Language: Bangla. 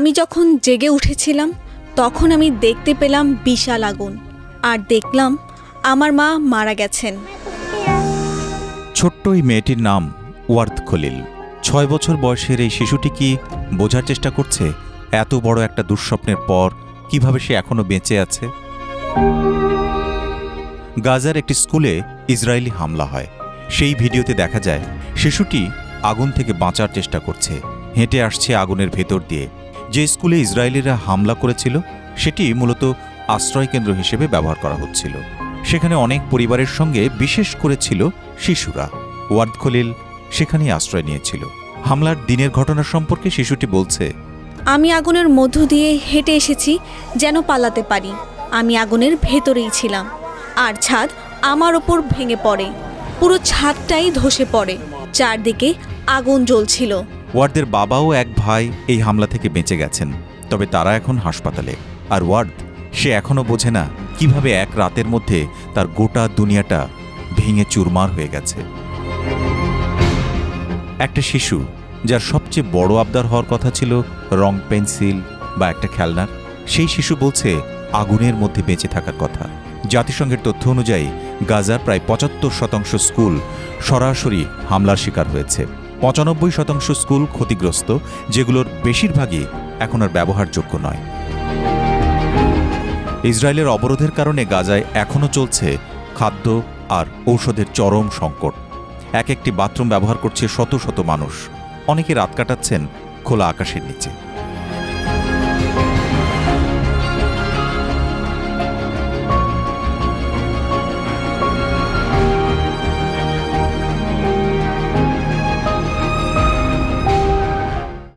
আমি যখন জেগে উঠেছিলাম, তখন আমি দেখতে পেলাম বিশাল আগুন। আর দেখলাম আমার মা মারা গেছেন। ছোট্ট এই মেয়েটির নাম ওয়ার্থ খলিল। ছয় বছর বয়সের এই শিশুটি কি বোঝার চেষ্টা করছে এত বড় একটা দুঃস্বপ্নের পর কীভাবে সে এখনও বেঁচে আছে? গাজার একটি স্কুলে ইসরায়েলি হামলা হয়। সেই ভিডিওতে দেখা যায়, শিশুটি আগুন থেকে বাঁচার চেষ্টা করছে, হেঁটে আসছে আগুনের ভেতর দিয়ে। যে স্কুলে ইসরায়েলিরা হামলা করেছিল, সেটি মূলত আশ্রয়কেন্দ্র হিসেবে ব্যবহার করা হচ্ছিল। সেখানে অনেক পরিবারের সঙ্গে বিশেষ করে ছিল শিশুরা। ওয়ার্ড খলিল সেখানেই আশ্রয় নিয়েছিল। হামলার দিনের ঘটনা সম্পর্কে শিশুটি বলছে, আমি আগুনের মধ্য দিয়ে হেঁটে এসেছি যেন পালাতে পারি। আমি আগুনের ভেতরেই ছিলাম। আর ছাদ আমার ওপর ভেঙে পড়ে। পুরো ছাদটাই ধসে পড়ে। চারদিকে আগুন জ্বলছিল। ওয়ার্ডদের বাবাও এক ভাই এই হামলা থেকে বেঁচে গেছেন, তবে তারা এখন হাসপাতালে। আর ওয়ার্ড সে এখনও বোঝে না কীভাবে এক রাতের মধ্যে তার গোটা দুনিয়াটা ভেঙে চুরমার হয়ে গেছে। একটা শিশু, যার সবচেয়ে বড় আবদার হওয়ার কথা ছিল রং পেন্সিল বা একটা খেলনার, সেই শিশু বলছে আগুনের মধ্যে বেঁচে থাকার কথা। জাতিসংঘের তথ্য অনুযায়ী গাজার প্রায় পঁচাত্তর শতাংশ স্কুল সরাসরি হামলার শিকার হয়েছে। পঁচানব্বই শতাংশ স্কুল ক্ষতিগ্রস্ত, যেগুলোর বেশিরভাগই এখন আর ব্যবহারযোগ্য নয়। ইসরায়েলের অবরোধের কারণে গাজায় এখনও চলছে খাদ্য আর ঔষধের চরম সংকট। এক একটি বাথরুম ব্যবহার করছে শত শত মানুষ। অনেকে রাত কাটাচ্ছেন খোলা আকাশের নিচে।